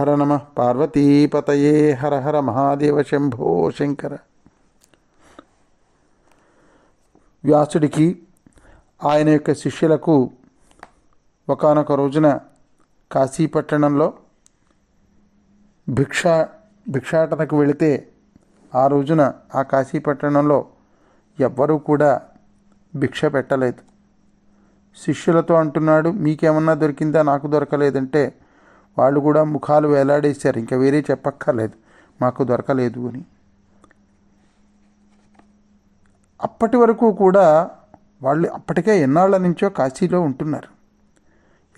హర నమ పార్వతీపతయే హర హర మహాదేవ శంభో శంకర. వ్యాసుడికి ఆయన యొక్క శిష్యులకు ఒకానొక రోజున కాశీపట్టణంలో భిక్ష భిక్షాటనకు వెళితే ఆ రోజున ఆ కాశీపట్టణంలో ఎవ్వరూ కూడా భిక్ష పెట్టలేదు. శిష్యులతో అంటున్నాడు మీకేమన్నా దొరికిందా? నాకు దొరకలేదంటే వాళ్ళు కూడా ముఖాలు వేలాడేశారు. ఇంకా వేరే చెప్పక్కర్లేదు. మాకు దొరకలేదు అని. అప్పటి వరకు కూడా వాళ్ళు అప్పటికే ఎన్నాళ్ళ నుంచో కాశీలో ఉంటున్నారు.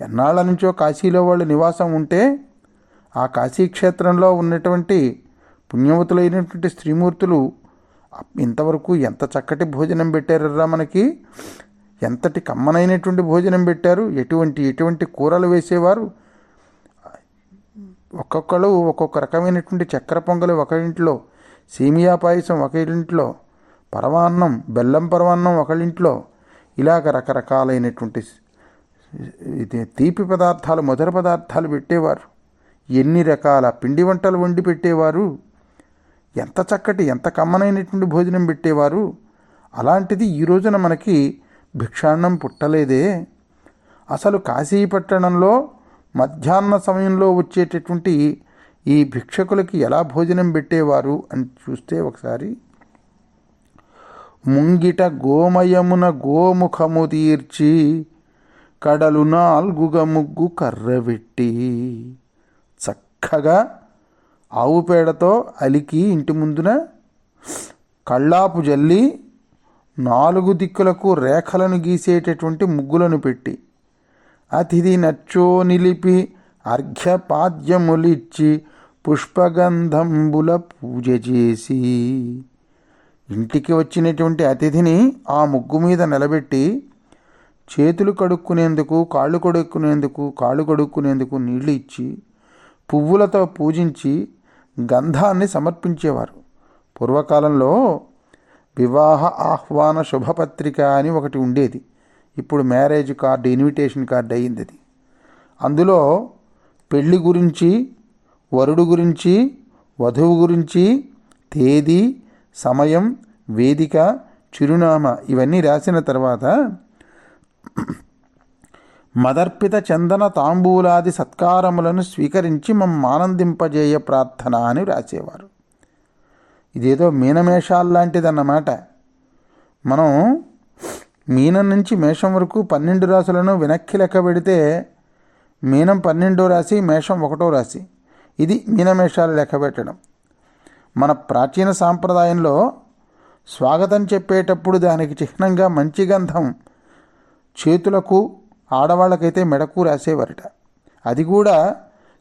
ఎన్నాళ్ళ నుంచో కాశీలో వాళ్ళు నివాసం ఉంటే ఆ కాశీ క్షేత్రంలో ఉన్నటువంటి పుణ్యవతులైనటువంటి స్త్రీమూర్తులు ఇంతవరకు ఎంత చక్కటి భోజనం పెట్టారరా మనకి? ఎంతటి కమ్మనైనటువంటి భోజనం పెట్టారు? ఎటువంటి ఎటువంటి కూరలు వేసేవారు? ఒక్కొక్కరు ఒక్కొక్క రకమైనటువంటి చక్కెర పొంగలి ఒక ఇంట్లో సేమియా పాయసం ఒక ఇంట్లో పరమాన్నం బెల్లం పరమాన్నం ఒకళ్ళింట్లో ఇలాగ రకరకాలైనటువంటి ఇది తీపి పదార్థాలు మధుర పదార్థాలు పెట్టేవారు. ఎన్ని రకాల పిండి వంటలు వండి పెట్టేవారు. ఎంత చక్కటి ఎంత కమ్మనైనటువంటి భోజనం పెట్టేవారు. అలాంటిది ఈ రోజున మనకి భిక్షాన్నం పుట్టలేదే. అసలు కాశీపట్టణంలో మధ్యాహ్న సమయంలో వచ్చేటటువంటి ఈ భిక్షకులకి ఎలా భోజనం పెట్టేవారు అని చూస్తే ఒకసారి ముంగిట గోమయమున గోముఖము తీర్చి కడలు నాలుగుగా ముగ్గు కర్రబెట్టి చక్కగా ఆవు పేడతో అలికి ఇంటి ముందున కళ్ళాపు జల్లి నాలుగు దిక్కులకు రేఖలను గీసేటటువంటి ముగ్గులను పెట్టి అతిథి నచ్చో నిలిపి అర్ఘ్యపాద్యములిచ్చి పుష్పగంధంబుల పూజ చేసి. ఇంటికి వచ్చినటువంటి అతిథిని ఆ ముగ్గు మీద నిలబెట్టి చేతులు కడుక్కునేందుకు కాళ్ళు కడుక్కునేందుకు కాళ్ళు కడుక్కునేందుకు నీళ్ళు ఇచ్చి పువ్వులతో పూజించి గంధాన్ని సమర్పించేవారు. పూర్వకాలంలో వివాహ ఆహ్వాన శుభపత్రిక అని ఒకటి ఉండేది. ఇప్పుడు మ్యారేజ్ కార్డు ఇన్విటేషన్ కార్డు అయ్యింది అది. అందులో పెళ్ళి గురించి వరుడు గురించి వధువు గురించి తేదీ సమయం వేదిక చిరునామా ఇవన్నీ రాసిన తర్వాత మదర్పిత చందన తాంబూలాది సత్కారములను స్వీకరించి మమ్మ ఆనందింపజేయ ప్రార్థన అని రాసేవారు. ఇదేదో మీనమేషాల్లాంటిదన్నమాట. మనం మీనం నుంచి మేషం వరకు పన్నెండు రాసులను వెనక్కి లెక్క పెడితే మీనం పన్నెండో రాశి మేషం ఒకటో రాశి. ఇది మీనమేషాలు లెక్క పెట్టడం. మన ప్రాచీన సాంప్రదాయంలో స్వాగతం చెప్పేటప్పుడు దానికి చిహ్నంగా మంచి గంధం చేతులకు ఆడవాళ్ళకైతే మెడకు రాసేవారట అది కూడా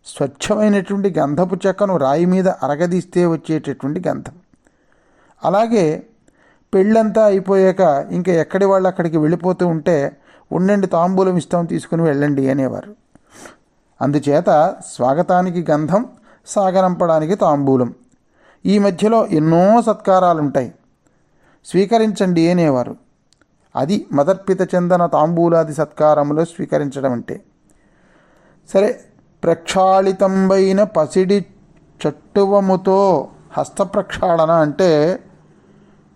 స్వచ్ఛమైనటువంటి గంధపు చెక్కను రాయి మీద అరగదీస్తే వచ్చేటటువంటి గంధం. అలాగే పెళ్ళంతా అయిపోయాక ఇంకా ఎక్కడి వాళ్ళు అక్కడికి వెళ్ళిపోతూ ఉంటే ఉండండి తాంబూలం ఇష్టం తీసుకుని వెళ్ళండి అనేవారు. అందుచేత స్వాగతానికి గంధం సాగరంపడానికి తాంబూలం. ఈ మధ్యలో ఎన్నో సత్కారాలు ఉంటాయి స్వీకరించండి అనేవారు. అది మదర్పిత చందన తాంబూలాది సత్కారములో స్వీకరించడం అంటే సరే ప్రక్షాళితంబైన పసిడి చట్టువముతో హస్త ప్రక్షాళన అంటే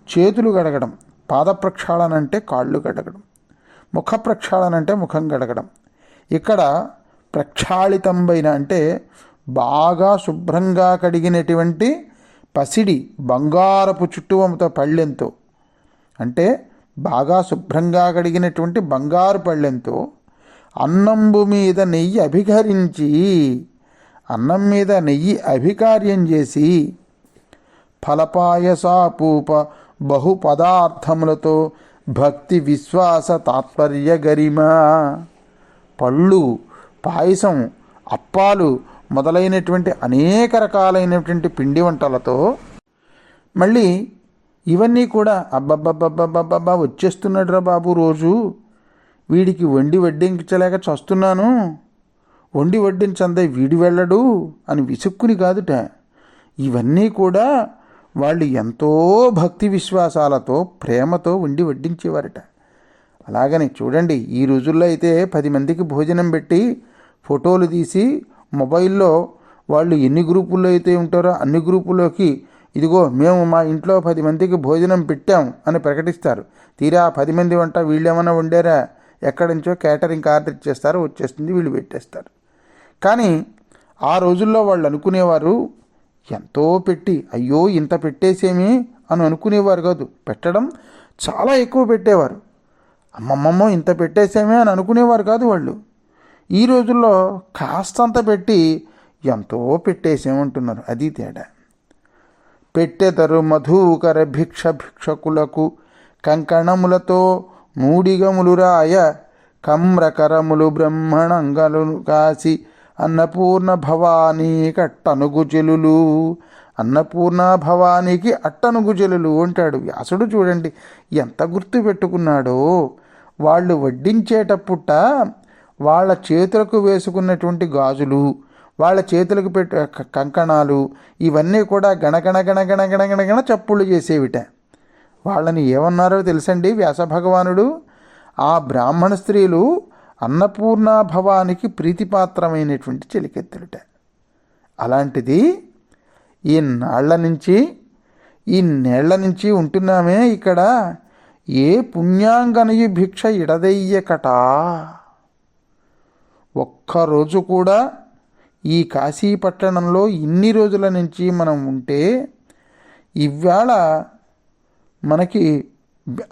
చేతులు గడగడం పాద ప్రక్షాళన అంటే కాళ్ళు గడగడం ముఖ ప్రక్షాళన అంటే ముఖం గడగడం. ఇక్కడ ప్రక్షాళితంబైన అంటే బాగా శుభ్రంగా కడిగినటువంటి పసిడి బంగారపు చుట్టువంతో పళ్ళెంతో అంటే బాగా శుభ్రంగా కడిగినటువంటి బంగారు పళ్ళెంతో అన్నంబు మీద నెయ్యి అభికరించి అన్నం మీద నెయ్యి అభికార్యం చేసి ఫలపాయసాపూప బహు పదార్థములతో భక్తి విశ్వాస తాత్పర్య గరిమ. పళ్ళు పాయసం అప్పాలు మొదలైనటువంటి అనేక రకాలైనటువంటి పిండి వంటలతో మళ్ళీ ఇవన్నీ కూడా అబ్బబ్బబ్బబ్బబ్బబ్బా వచ్చేస్తున్నాడు రా బాబు రోజు. వీడికి వండి వడ్డించలేక చస్తున్నాను. వండి వడ్డించందే వీడి వెళ్ళడు అని విసుక్కుని కాదుట. ఇవన్నీ కూడా వాళ్ళు ఎంతో భక్తి విశ్వాసాలతో ప్రేమతో ఉండి వడ్డించేవారట. అలాగని చూడండి ఈ రోజుల్లో అయితే పది మందికి భోజనం పెట్టి ఫోటోలు తీసి మొబైల్లో వాళ్ళు ఎన్ని గ్రూపుల్లో అయితే ఉంటారో అన్ని గ్రూపుల్లోకి ఇదిగో మేము మా ఇంట్లో పది మందికి భోజనం పెట్టాం అని ప్రకటిస్తారు. తీరా పది మంది వంట వీళ్ళేమన్నా వండారా? ఎక్కడి నుంచో క్యాటరింగ్ ఆర్డర్ ఇచ్చేస్తారు వచ్చేస్తుంది వీళ్ళు పెట్టేస్తారు. కానీ ఆ రోజుల్లో వాళ్ళు అనుకునేవారు ఎంతో పెట్టి అయ్యో ఇంత పెట్టేసేమి అని అనుకునేవారు కాదు. పెట్టడం చాలా ఎక్కువ పెట్టేవారు. అమ్మమ్మమ్మో ఇంత పెట్టేసేమే అని అనుకునేవారు కాదు వాళ్ళు. ఈ రోజుల్లో కాస్తంత పెట్టి ఎంతో పెట్టేసేమంటున్నారు అది తేడా. పెట్టెదరు మధుకర భిక్ష భిక్షకులకు కంకణములతో నూడిగములురాయ కమ్రకరములు బ్రహ్మణంగలు కాసి అన్నపూర్ణ భవానీ కట్టనుగు చెలులు అన్నపూర్ణ భవానీకి అట్టనుగు చెలులు అంటాడు వ్యాసుడు చూడండి ఎంత గుర్తు పెట్టుకున్నాడో. వాళ్ళు వడ్డించేటప్పుట వాళ్ళ చేతులకు వేసుకున్నటువంటి గాజులు వాళ్ళ చేతులకు పెట్టే క- కంకణాలు ఇవన్నీ కూడా గణగణ గణగణ గణగణ గణ చప్పుళ్ళు చేసేవిట. వాళ్ళని ఏమన్నారో తెలుసండి వ్యాస భగవానుడు? ఆ బ్రాహ్మణ స్త్రీలు అన్నపూర్ణాభవానికి ప్రీతిపాత్రమైనటువంటి చెలికెత్తులుట. అలాంటిది ఈ నాళ్ళ నుంచి ఈ నేళ్ళ నుంచి ఉంటున్నామే ఇక్కడ. ఏ పుణ్యాంగనయు భిక్ష ఇడదయ్యకటా. ఒక్కరోజు కూడా ఈ కాశీ పట్టణంలో ఇన్ని రోజుల నుంచి మనం ఉంటే ఇవాళ మనకి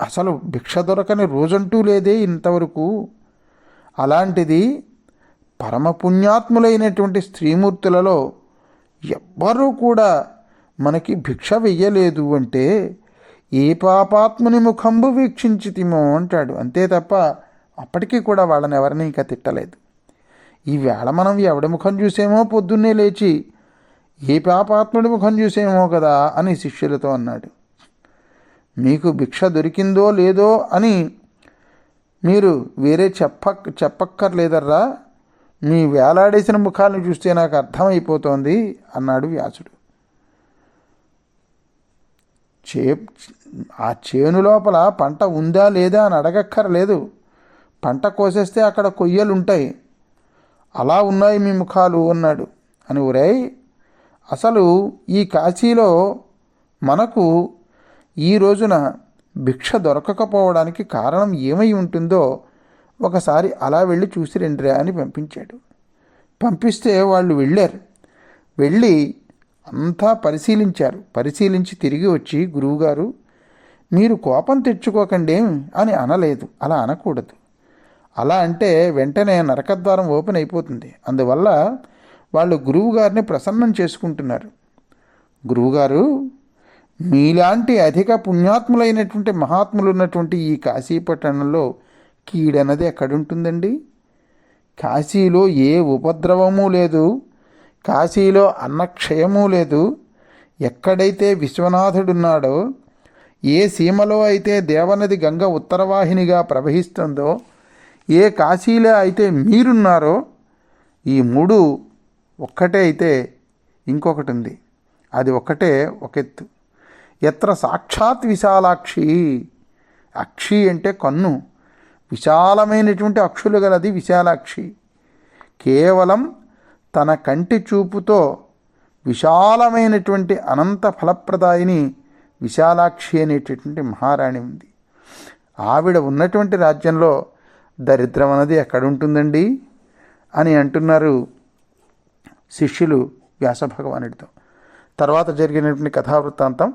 అసలు భిక్ష దొరకని రోజంటూ లేదే ఇంతవరకు. అలాంటిది పరమ పుణ్యాత్ములైనటువంటి స్త్రీమూర్తులలో ఎవ్వరూ కూడా మనకి భిక్ష వెయ్యలేదు అంటే ఏ పాపాత్ముని ముఖంబు వీక్షించితిమో అంటాడు. అంతే తప్ప అప్పటికీ కూడా వాళ్ళని ఎవరిని ఇంకా తిట్టలేదు. ఈవేళ మనం ఎవడి ముఖం చూసేమో పొద్దున్నే లేచి ఏ పాపాత్ముడి ముఖం చూసేమో కదా అని శిష్యులతో అన్నాడు. మీకు భిక్ష దొరికిందో లేదో అని మీరు వేరే చెప్పక్ చెప్పక్కర్లేదర్రా. మీ వేలాడేసిన ముఖాలను చూస్తే నాకు అర్థమైపోతోంది అన్నాడు వ్యాసుడు. చే ఆ చేను లోపల పంట ఉందా లేదా అని అడగక్కర్లేదు. పంట కోసేస్తే అక్కడ కొయ్యలు ఉంటాయి అలా ఉన్నాయి మీ ముఖాలు అన్నాడు. అని ఒరేయ్ అసలు ఈ కాశీలో మనకు ఈ రోజున భిక్ష దొరకకపోవడానికి కారణం ఏమై ఉంటుందో ఒకసారి అలా వెళ్ళి చూసి రండిరా అని పంపించాడు. పంపిస్తే వాళ్ళు వెళ్ళారు. వెళ్ళి అంతా పరిశీలించారు. పరిశీలించి తిరిగి వచ్చి గురువుగారు మీరు కోపం తెచ్చుకోకండి అని అనలేదు. అలా అనకూడదు. అలా అంటే వెంటనే నరకద్వారం ఓపెన్ అయిపోతుంది. అందువల్ల వాళ్ళు గురువుగారిని ప్రసన్నం చేసుకుంటున్నారు. గురువుగారు మీలాంటి అధిక పుణ్యాత్ములైనటువంటి మహాత్ములు ఉన్నటువంటి ఈ కాశీపట్టణంలో కీడన్నది ఎక్కడుంటుందండి? కాశీలో ఏ ఉపద్రవము లేదు. కాశీలో అన్నక్షయము లేదు. ఎక్కడైతే విశ్వనాథుడున్నాడో ఏ సీమలో అయితే దేవనది గంగ ఉత్తరవాహినిగా ప్రవహిస్తుందో ఏ కాశీలో అయితే మీరున్నారో ఈ మూడు ఒక్కటే అయితే ఇంకొకటి ఉంది. అది ఒక్కటే ఒక ఎత్తు. ఎత్ర సాక్షాత్ విశాలాక్షి? అక్షి అంటే కన్ను. విశాలమైనటువంటి అక్షులు గలది విశాలాక్షి. కేవలం తన కంటి చూపుతో విశాలమైనటువంటి అనంత ఫలప్రదాయిని విశాలాక్షి అనేటటువంటి మహారాణి ఉంది. ఆవిడ ఉన్నటువంటి రాజ్యంలో దరిద్రం అన్నది ఎక్కడుంటుందండి? అని అంటున్నారు శిష్యులు వ్యాసభగవానుడితో తర్వాత జరిగినటువంటి కథావృత్తాంతం